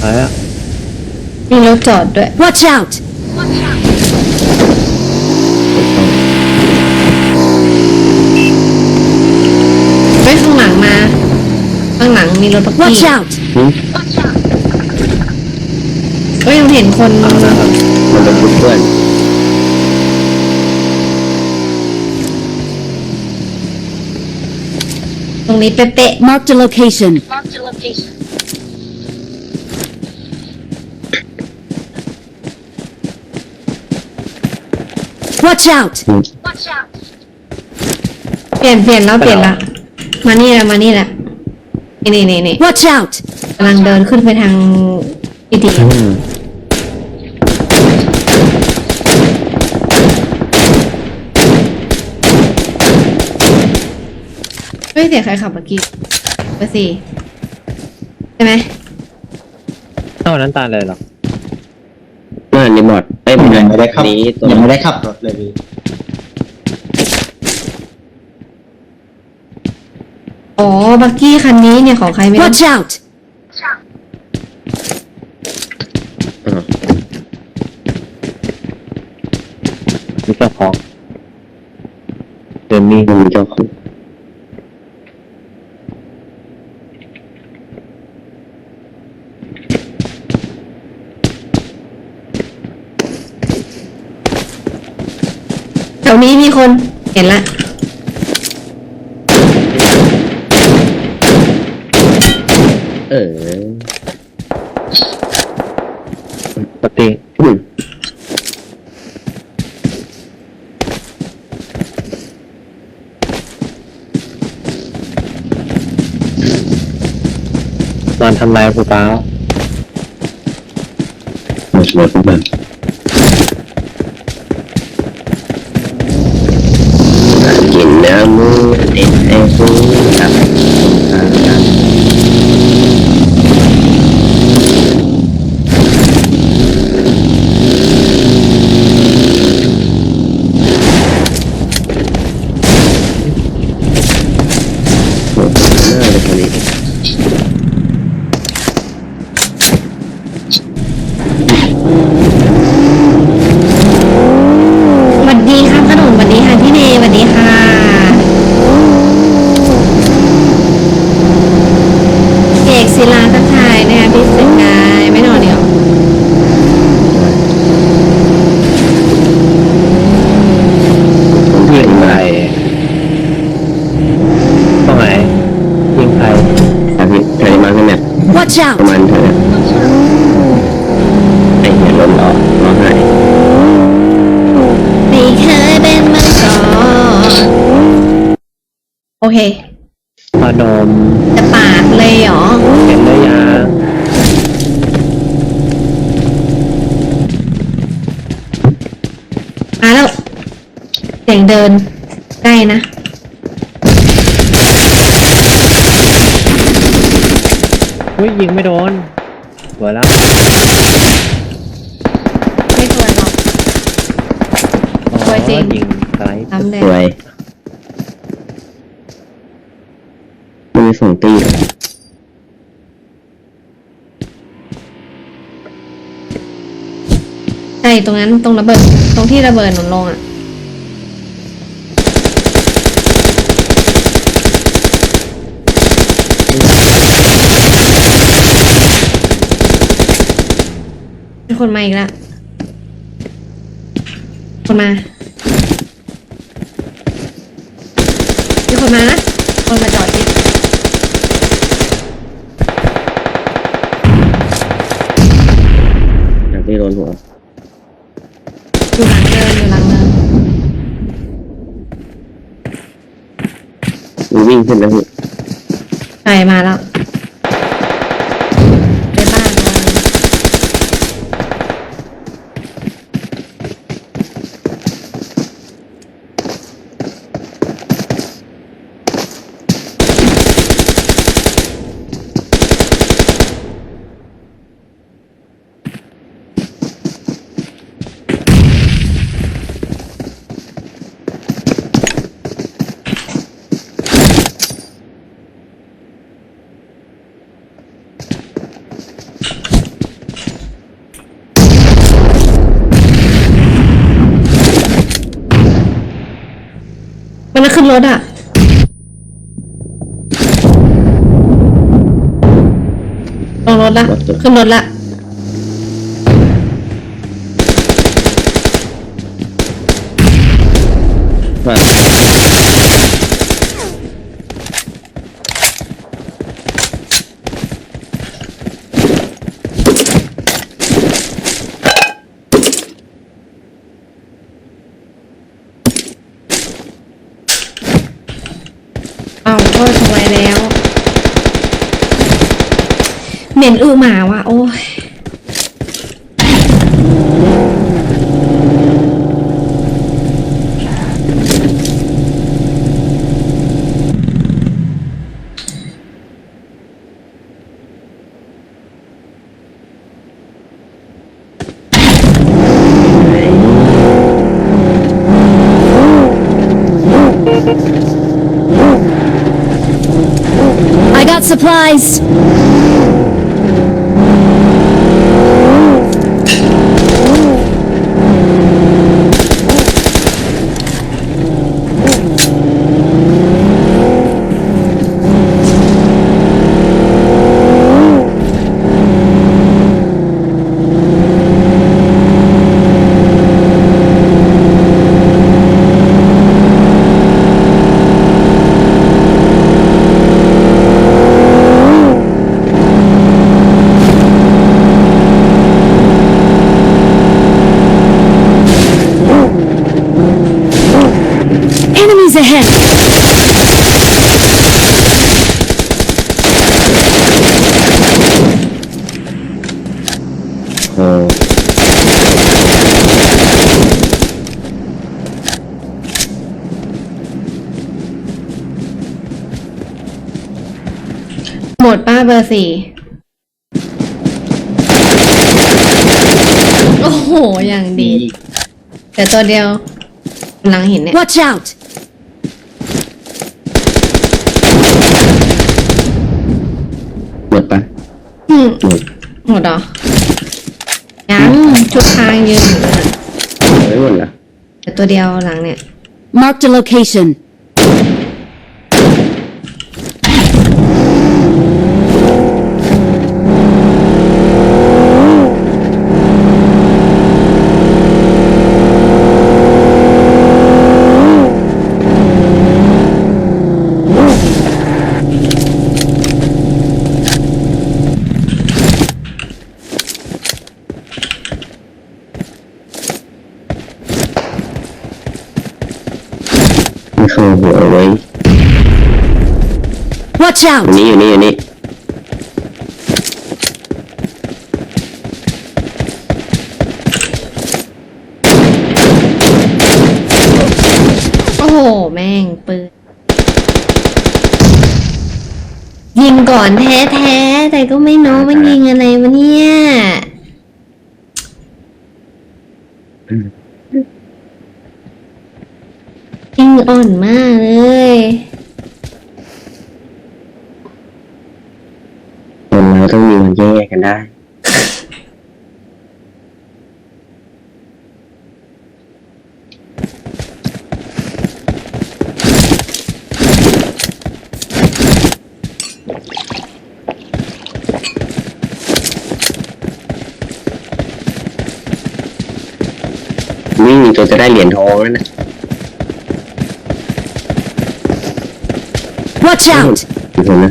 ไปอะมีรถจอดด้วย Watch out! ไปข้างหลังมา ข้างหลังมีรถปัก Watch กี้ out! หืมก็ยังเห็นคนเอาละครับมันเป็นเพื่อนตรงนี้เป๊ะ Marked a location. Marked Watch out! อืม Watch out. ๆเปลี่ยนเปลี่ยนแล้วเปลี่ยนละมานี่แหละมานี่แหละนี่นี่นี่นี่ Watch out! กำลังเดินขึ้นไปทางอีดีอืมเฮ้ยเสียงใครขับเมื่อกี้เบอร์สี่ใช่ไหมเท่านั้นตาเลยเหรอ น่ารีโมทเอ้ยยัง ไม่ได้ขับนี้ตัวยังไม่ได้ขับรถเลยพี่อ๋อ บักกี้คันนี้เนี่ยของใครไม่รู้ Watch out! อ่ามีเจ้าของเดินมีมันมีเจ้าของ นี้มีคนเห็นละเออปกติอืมนอนทำลายกูเปล่าหมด ติดไอ้ฟูกับตากัน โอ้โหน่าเลยคนนี้ สวัสดีค่ะขนมสวัสดีค่ะพี่เนสวัสดีค่ะเอก ศิลาทักทายนะคะพี่สิงห์กายไม่นอนเดียวผมที่ยิงมาใครตรงไหนยิงใครครับพี่ใครมาขึ้นเนี่ย Watch ประ out! มาณเท่าไหร่ไอ้เหี้ยล้มล้อล้อหายไม่เคยเป็นมาก่อนโอเค พนมจะปาดเลยเหรอ เห็นได้ยังมาแล้ว เสียงเดินใกล้นะ อุ้ยยิงไม่โดนสวยแล้วไม่สวยหรอกอ๋อสวยจริงยิงไกลทำเลยสวยมันมีสองตีเหรอ ใช่ตรงนั้นตรงระเบิด ตรงที่ระเบิดหนุนลงอะคนมาอีกแล้วคนมามีคนมานะคนมาจอดที่อะพี่โดนหัว อยู่หลังเดินอยู่หลังเดินมันวิ่งขึ้นแล้วพี่ใช่มาแล้ว รถอะลงรถละ ขึ้นรถละ ว่า เอาก็ทำไม แล้ว เหม็นอือหมาว่ะ โอ้ย supplies. หมดป้าเบอร์สี่โอ้โห อย่างดี แต่ตัวเดียวกำลังเห็นเนี่ย Watch out! หมดปะอืมหมดหมดเหรอยังชุดทางยืนอยู่เลยไม่หมดเหรอแต่ตัวเดียวหลังเนี่ย Marked a location. Watch อยู่ out! นี่อยู่นี่อยู่นี่โอ้โห แม่งปืน ยิงก่อนแท้ๆ แต่ก็ไม่รู้มันยิงอะไรวะเนี่ย ยิงอ่อนมากเลย คนเราต้องมีวันแย กกันได้วิ่งอีกตัวจะได้เหรียญทองแล้วนะ Watch out! เห็นไหม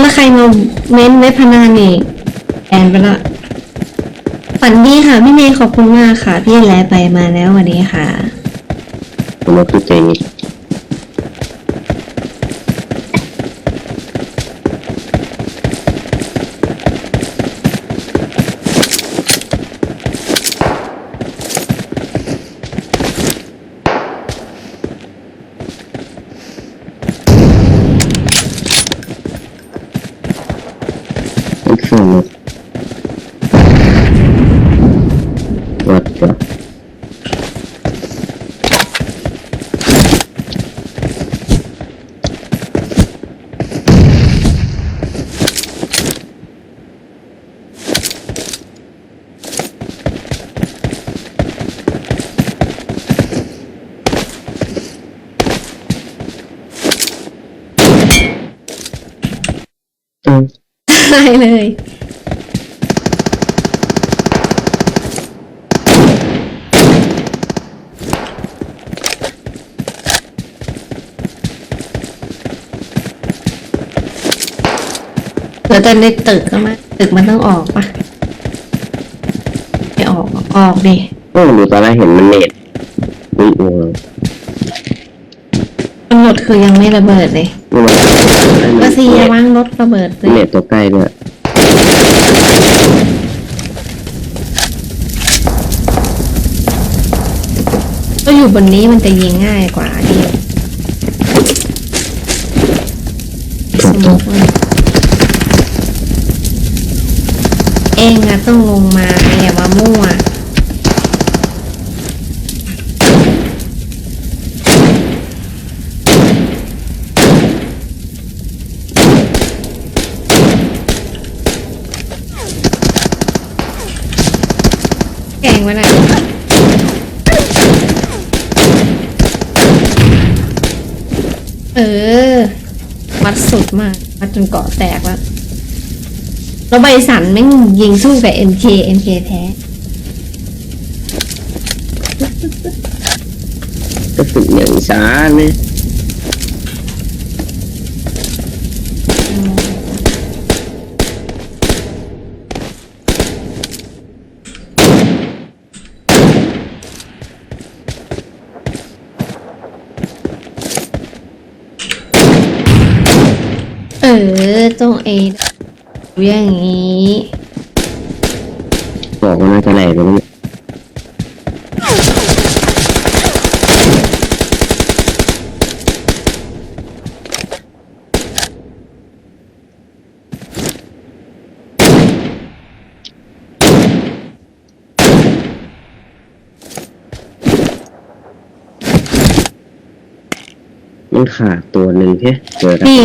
แล้วใครมาเม้นเว็บพนันอีกแอนไปละ ฝันดีค่ะพี่เมย์ขอบคุณมากค่ะ พี่แลไปมาแล้ววันนี้ค่ะขอบคุณเจงอีกอีกฝั่งหนึ่ งวัดวะ ได้เลยเหลือแต่ในตึกก็มาตึกมันต้องออกปะไม่ออก ออกดิ โอ้ดูตอนแรกเห็นมันเน็ตอุ้ยอ คือยังไม่ระเบิดเลยนี่มันก็ซีวางรถระเบิดเลยเน็ตตัวใกล้ด้วยก็อยู่บนนี้มันจะยิงง่ายกว่าดิสมมติว่าเองอะต้องลงมาอย่ามามั่ว งไว้หน่อยเออวัดสุดมากวัดจนเกาะแตกแล้วแล้วใบสันแม่งยิงสู้กับ MK MK แท้ก็ฝึกอย่างช้าเนี่ย เออต้องเออย่างนี้บอกว่าน่าจะแหลกไปแล้วเนี่ยมันขาดตัวหนึ่งแค่เจอกันนี่